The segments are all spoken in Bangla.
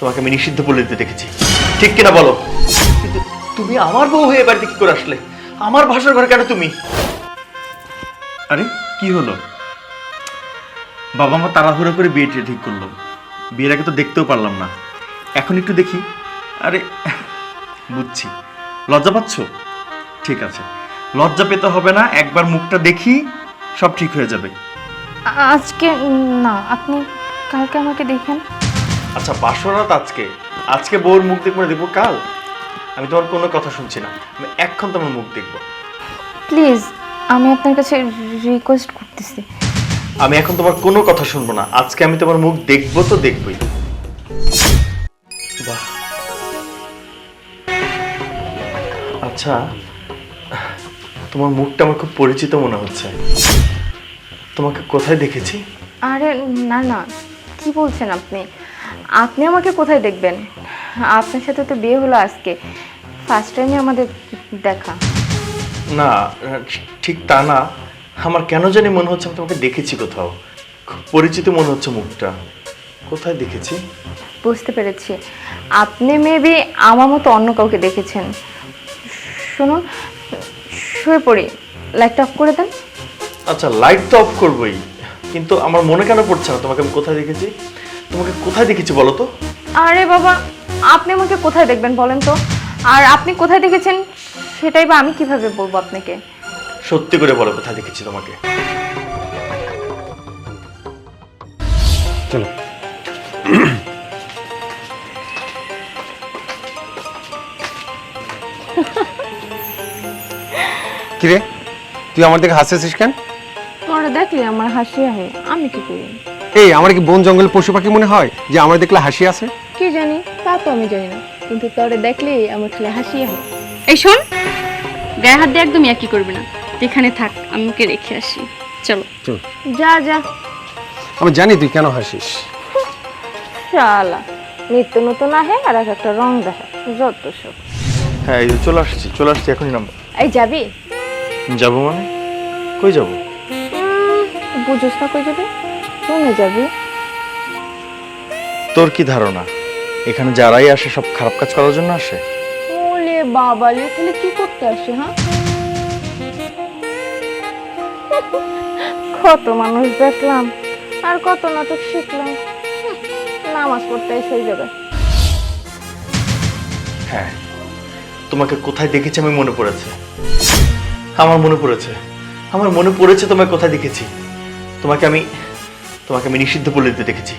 তোমাকে আমি নিষিদ্ধ বলে দিতে দেখেছি। ঠিক কিনা বলো? কিন্তু তুমি আমার বউ হয়ে বাড়িতে কি করে আসলে? আমার ভাষার ঘরে কেন তুমি? আরে কি হলো? বাবা মা তাড়াহুড়ো করে বিয়েটা ঠিক করল। বিয়ের আগে তো দেখতেও পারলাম না। এখন একটু দেখি। আরে বুঝছি। লজ্জা পাচ্ছ? ঠিক আছে। লজ্জা পেতে হবে না একবার মুখটা দেখি সব ঠিক হয়ে যাবে। আজকে না আপনি কালকে আমাকে দেখেন। আচ্ছা বাসরাত আজকে। আজকে বউর মুখ দেখব না দেখব কাল? আমি তোমার কোনো কথা শুনছি না। আমি এক্ষণ তোমার মুখ দেখব। প্লিজ আমি আপনার কাছে রিকোয়েস্ট করতেছি। আমি এখন তোমার কোনো কথা শুনব না। আজকে আমি তোমার মুখ দেখব তো দেখবই। বাহ। আচ্ছা তোমার মুখটা আমার খুব পরিচিত মনে হচ্ছে। তোমাকে কোথায় দেখেছি? আরে না না কি বলছেন আপনি? আপনি আমাকে কোথায় দেখবেন? আপনার সাথে তো বিয়ে হলো আজকে। ফার্স্ট টাইমে আমাদের দেখা। না ঠিক তা না। আমার কেন জানি মনে হচ্ছে আমি তোমাকে দেখেছি কোথাও। খুব পরিচিত মনে হচ্ছে মুখটা। কোথায় দেখেছি? বুঝতে পেরেছি। আপনি মেবি আমার মতো অন্য কাউকে দেখেছেন। শুনুন শুয়ে পড়ি। লাইটটা অফ করে দেন। আচ্ছা লাইট তো অফ করবই। কিন্তু আমার মনে কেন পড়ছে না? তোমাকে আমি কোথায় দেখেছি? তোমাকে কোথায় দেখেছি বলো তো? আরে বাবা আপনি আমাকে কোথায় দেখবেন বলেন তো? আর আপনি কোথায় দেখেছেন? সেটাই বা আমি কীভাবে বলব আপনাকে? সত্যি করে বলো কোথায় দেখেছি তোমাকে? চলো। কিরে? তুই আমার দিকে হাসতেছিস কেন? তোরা দেখলি আমার হাসি আহে। আমি কি করি? এই আমার কি বন জঙ্গল পশু পাখি মনে হয় যে আমার দেখলে হাসি আছে? কি জানি? তা তো আমি জানি না। কিন্তু তোরে দেখলে আমার খালি হাসি আহে এই শোন গায়ে হাত দিয়ে একদম একই করবি না। এখানে থাক আমি ওকে রেখে আসি। চলো। চল। যা যা। আমি জানি তুই কেন হাসিস। শালা নিত্য নতুন আহে আর এক একটা রং দেখা। যত সব। হ্যাঁ এই যে চলে আসছি চলে আসছি এখনই নাম্বার এই যাবি? যাব মানে? কই যাব? বুঝোস না কই যাবি? শুনে যাবি? তোর কি ধারণা? এখানে যারাই আসে সব খারাপ কাজ করার জন্য আসে? ওলে বাবালে তাহলে কি করতে আসে হ্যাঁ? কত মানুষ দেখলাম আর কত নাটক শিখলাম। নামাজ পড়তে এসে জায়গায়। হ্যাঁ তোমাকে কোথায় দেখেছি আমি মনে পড়েছে? আমার মনে পড়েছে। আমার মনে পড়েছে তোমায় কোথায় দেখেছি। তোমাকে আমি তোমাকে আমি নিষিদ্ধ বলে দিতে দেখেছি।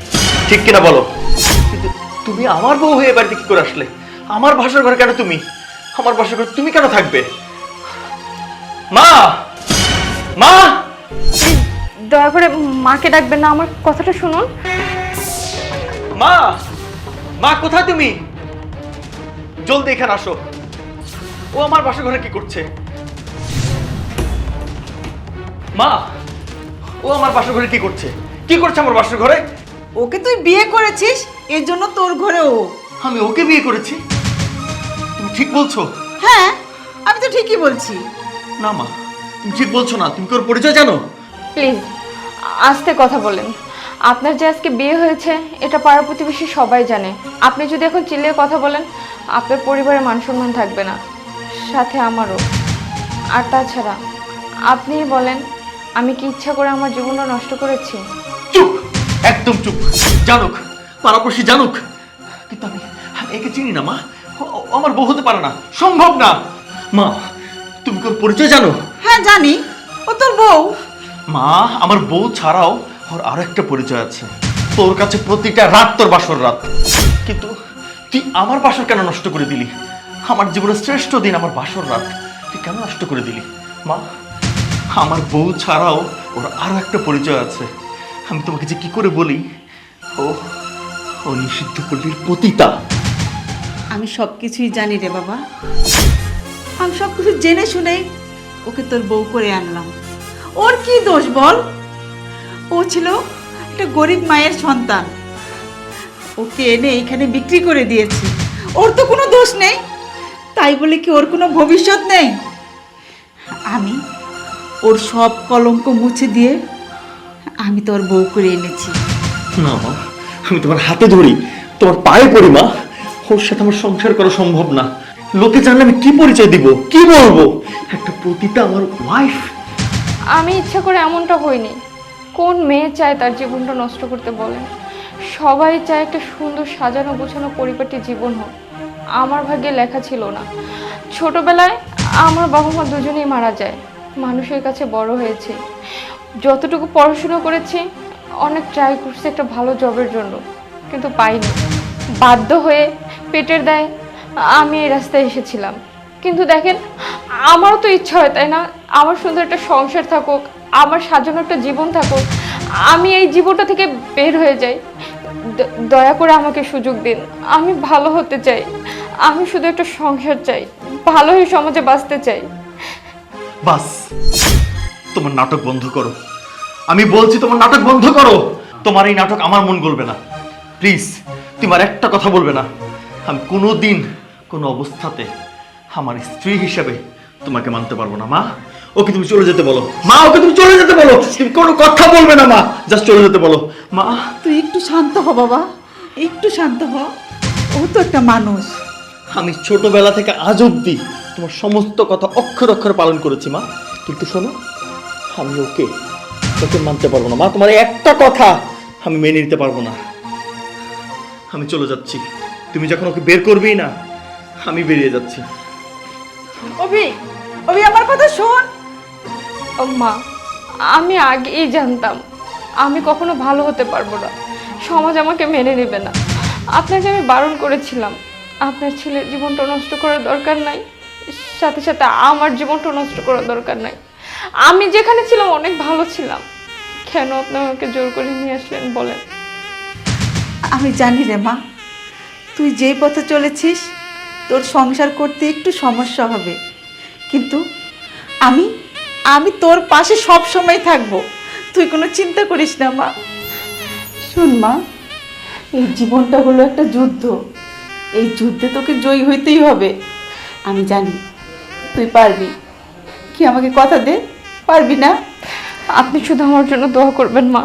ঠিক কিনা বলো? কিন্তু তুমি আমার বউ হয়ে বাড়িতে কি করে আসলে? আমার ভাষার ঘরে কেন তুমি? আমার বাসার ঘরে তুমি কেন থাকবে? মা! মা! দয়া করে মাকে ডাকবেন না আমার কথাটা শুনুন। মা! মা কোথায় তুমি? জলদি এখানে আসো। ও আমার বাসা ঘরে কি করছে? মা! ও আমার বাসা ঘরে কি করছে? কি করছে আমার বাসা ঘরে? ওকে তুই বিয়ে করেছিস এর জন্য তোর ঘরে ও আমি ওকে বিয়ে করেছি? তুমি ঠিক বলছো? হ্যাঁ আমি তো ঠিকই বলছি। না মা তুমি ঠিক বলছো না তুমি কি ওর পরিচয় জানো? প্লিজ আস্তে কথা বলেন। আপনার যে আজকে বিয়ে হয়েছে এটা পাড়া প্রতিবেশী সবাই জানে। আপনি যদি এখন চিল্লিয়ে কথা বলেন আপনার পরিবারের মান সম্মান থাকবে না সাথে আমারও। আর তাছাড়া আপনিই বলেন আমি কি ইচ্ছা করে আমার জীবনটা নষ্ট করেছি? একদম চুপ। জানুক পাড়াপড়শি জানুক। কিন্তু আমি আমি একে চিনি না মা। আমার বউ হতে পারে না। সম্ভব না। মা তুমি কি ওর পরিচয় জানো? হ্যাঁ জানি। ও তোর বউ। মা আমার বউ ছাড়াও ওর আরও একটা পরিচয় আছে। তোর কাছে প্রতিটা রাত তোর বাসর রাত। কিন্তু তুই আমার বাসর কেন নষ্ট করে দিলি? আমার জীবনের শ্রেষ্ঠ দিন আমার বাসর রাত। তুই কেন নষ্ট করে দিলি? মা আমার বউ ছাড়াও ওর আরও একটা পরিচয় আছে। আমি তোমাকে যে কি করে বলি, ও ও নিষিদ্ধ পল্লীর পতিতা। আমি সব কিছুই জানি রে বাবা। আমি সব কিছু জেনে শুনে ওকে তোর বউ করে আনলাম। ওর কি দোষ বল? ও ছিল একটা গরিব মায়ের সন্তান। ওকে এনে এখানে বিক্রি করে দিয়েছি। ওর তো কোনো দোষ নেই। তাই বলে কি ওর কোনো ভবিষ্যৎ নেই? আমি ওর সব কলঙ্ক মুছে দিয়ে আমি তোর বউ করে এনেছি। না মা আমি তোমার হাতে ধরি। তোমার পায়ে পড়ি মা। ওর সাথে আমার সংসার করা সম্ভব না। লোকে জানলে আমি কি পরিচয় দিব কি বলব? একটা প্রতিটা আমার ওয়াইফ আমি ইচ্ছা করে এমনটা হইনি। কোন মেয়ে চায় তার জীবনটা নষ্ট করতে বলেন সবাই চায় একটা সুন্দর সাজানো গোছানো পরিপাটি জীবন হোক। আমার ভাগ্যে লেখা ছিল না। ছোটবেলায় আমার বাবা মা দুজনেই মারা যায়। মানুষের কাছে বড় হয়েছি। যতটুকু পড়াশুনো করেছি, অনেক ট্রাই করছি একটা ভালো জবের জন্য, কিন্তু পাইনি। বাধ্য হয়ে পেটের দায় আমি এই রাস্তায় এসেছিলাম। কিন্তু দেখেন, আমারও তো ইচ্ছা হয়, তাই না? আমার সুন্দর একটা সংসার থাকুক, আমার সাজানো একটা জীবন থাকুক, আমি এই জীবনটা থেকে বের হয়ে যাই। দয়া করে আমাকে সুযোগ দিন, আমি ভালো হতে চাই, আমি শুধু একটা সংসার চাই, ভালো হয়ে সমাজে বাঁচতে চাই। বাস। তোমার নাটক বন্ধ করো। আমি বলছি তোমার নাটক বন্ধ করো। তোমার এই নাটক আমার মন গলবে না। প্লিজ তোমার একটা কথা বলবে না। আমি কোনো দিন কোনো অবস্থাতে আমার স্ত্রী হিসেবে তোমাকে মানতে পারব না মা। ওকে তুমি চলে যেতে বলো। মা ওকে তুমি চলে যেতে বলো। তুমি কোনো কথা বলবে না মা। জাস্ট চলে যেতে বলো। মা। তুই একটু শান্ত হ বাবা। একটু শান্ত হ। ও তো একটা মানুষ। আমি ছোটবেলা থেকে আজ অব্দি তোমার সমস্ত কথা অক্ষর অক্ষর পালন করেছি মা। কিন্তু শোনো। আমি ওকে ওকে মানতে পারব না। মা, তোমার একটা কথা আমি মেনে নিতে পারব না। আমি চলে যাচ্ছি। তুমি যখন ওকে বের করবেই না, আমি বেরিয়ে যাচ্ছি। অভি অভি, আমার কথা শোন। মা, আমি আগেই জানতাম, আমি কখনো ভালো হতে পারব না। সমাজ আমাকে মেনে নেবে না। আপনাকে আমি বারণ করেছিলাম। আপনার ছেলের জীবনটা নষ্ট করার দরকার নাই। সাথে সাথে আমার জীবনটা নষ্ট করার দরকার নাই। আমি যেখানে ছিলাম অনেক ভালো ছিলাম। কেন আপনি আমাকে জোর করে নিয়ে আসলেন বলেন। আমি জানি রে মা, তুই যেই পথে চলেছিস, তোর সংসার করতে একটু সমস্যা হবে। কিন্তু আমি আমি তোর পাশে সব সময় থাকব। তুই কোনো চিন্তা করিস না মা। শোন মা, এই জীবনটা হলো একটা যুদ্ধ। এই যুদ্ধে তোকে জয়ী হইতেই হবে। আমি জানি, তুই পারবি। কি আমাকে কথা দে? পারবি না। আপনি শুধু আমার জন্য দোয়া করবেন মা।